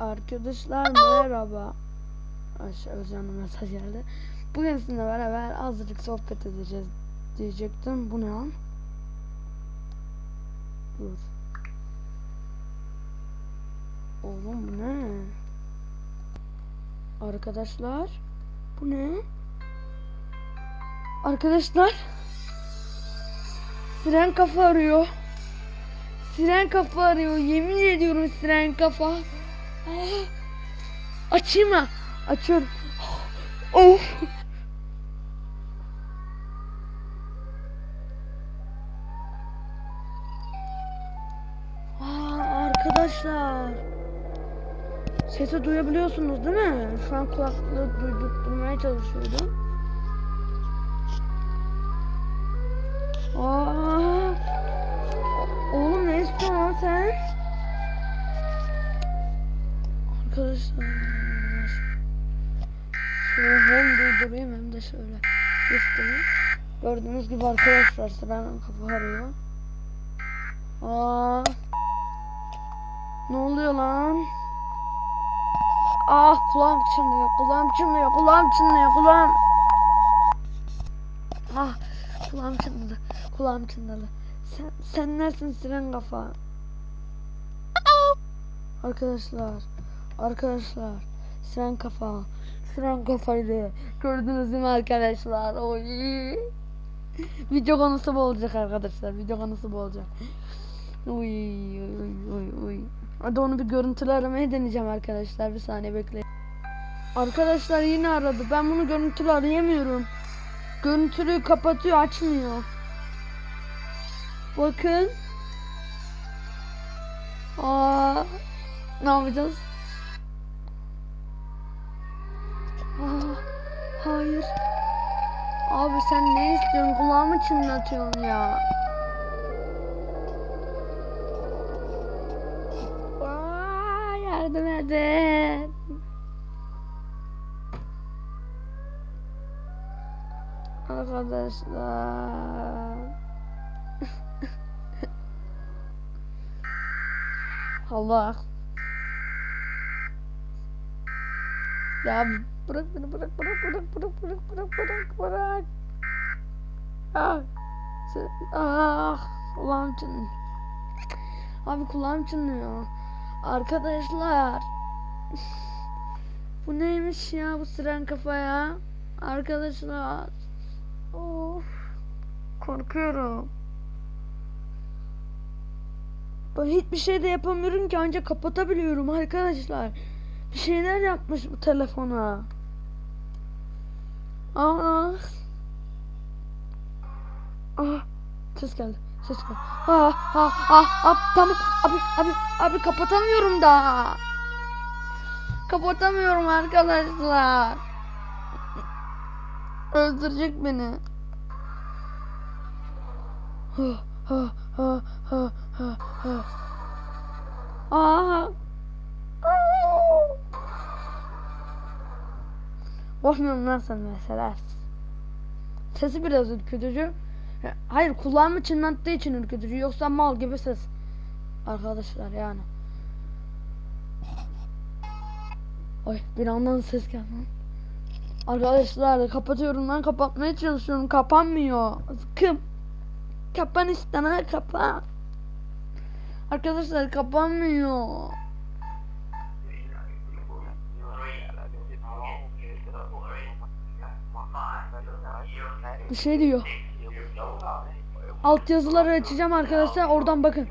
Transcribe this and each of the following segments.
Arkadaşlar merhaba. Aşağı Özcan'ın mesaj geldi. Bugün sizinle beraber azıcık sohbet edeceğiz diyecektim. Bu ne lan? Dur. Oğlum bu ne? Arkadaşlar bu ne? Arkadaşlar Siren kafa arıyor. Siren kafa arıyor. Yemin ediyorum siren kafa. Açayım mı? Açıyorum. Of. Aa, arkadaşlar. Sesi duyabiliyorsunuz değil mi? Şu an kulaklığı duydurtmaya çalışıyordum. Şöyle hem duydurayım hem de şöyle göstereyim. Gördüğünüz gibi arkadaşlar sıranın kafa arıyor. Aa. Ne oluyor lan? Ah kulağım çınlıyor, kulağım çınlıyor, kulağım çınlıyor, kulağım. Ah kulağım çınladı, kulağım çınladı. Sen, sen neresin siren kafa? Arkadaşlar, arkadaşlar, siren kafa, siren kafaydı. Gördünüz mü arkadaşlar? Oy. Video konusu bu olacak arkadaşlar, video konusu bu olacak. Uy uy uy uy. Hadi onu bir görüntülü aramaya deneyeceğim arkadaşlar. Bir saniye bekleyin. Arkadaşlar yine aradı. Ben bunu görüntülü arayamıyorum. Görüntülüyü kapatıyor, açmıyor. Bakın. Aa, ne yapacağız? Hayır. Abi sen ne istiyorsun? Kulağımı çınlatıyorsun ya. Aa, yardım edin. Arkadaşlar. Allah. Ya bırak beni bırak bırak bırak bırak bırak bırak bırak bırak. Ah. Sen, ah. Kulağım çınlıyor. Abi kulağım çınlıyor. Arkadaşlar. bu neymiş ya bu siren kafa ya? Arkadaşlar. Of. Korkuyorum. Ben hiçbir şey de yapamıyorum ki ancak kapatabiliyorum arkadaşlar. Bir şeyler yapmış bu telefona. Aa. Ah. Ses geldi. Ses geldi. Ah, ah, ah, ah, tamam. Abi, abi, abi kapatamıyorum da. Kapatamıyorum arkadaşlar. Öldürecek beni. Ha, ha, ha, ha, ha, ha. Sen mesela. Sesi biraz ürkütücü. Hayır kulağımı çınlattığı için ürkütücü. Yoksa mal gibi ses. Arkadaşlar yani. Ay bir andan ses geldi. Arkadaşlar kapatıyorum lan kapatmaya çalışıyorum. Kapanmıyor. Sıkım. Kapan işte kapan. Arkadaşlar kapanmıyor. Bir şey diyor. Alt yazıları açacağım arkadaşlar. Oradan bakın.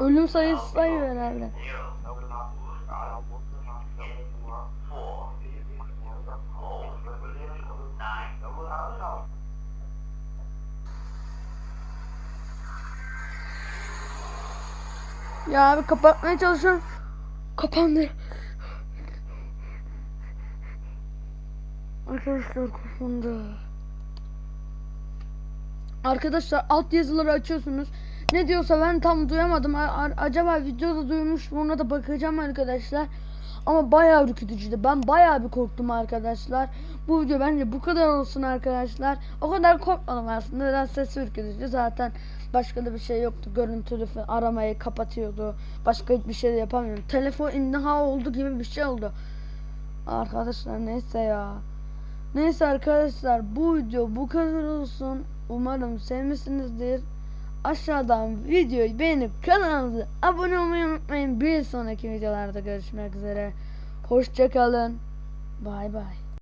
Ölüm sayısı sayıyor herhalde. Ya abi kapatmaya çalışıyorum. Kapandı. Arkadaşlar kapandı. Arkadaşlar alt yazıları açıyorsunuz. Ne diyorsa ben tam duyamadım. A- acaba videoda duymuş mu ona da bakacağım arkadaşlar. Ama bayağı ürkütücüydü. Ben bayağı bir korktum arkadaşlar. Bu video bence bu kadar olsun arkadaşlar. O kadar korkmadım aslında. Biraz ses ürkütücü zaten. Başka da bir şey yoktu. Görüntülü aramayı kapatıyordu. Başka hiçbir şey de yapamıyorum. Telefon imha oldu gibi bir şey oldu. Arkadaşlar neyse ya. Neyse arkadaşlar bu video bu kadar olsun. Umarım sevmişsinizdir. Aşağıdan videoyu beğenip kanalımıza abone olmayı unutmayın. Bir sonraki videolarda görüşmek üzere. Hoşçakalın. Bay bay.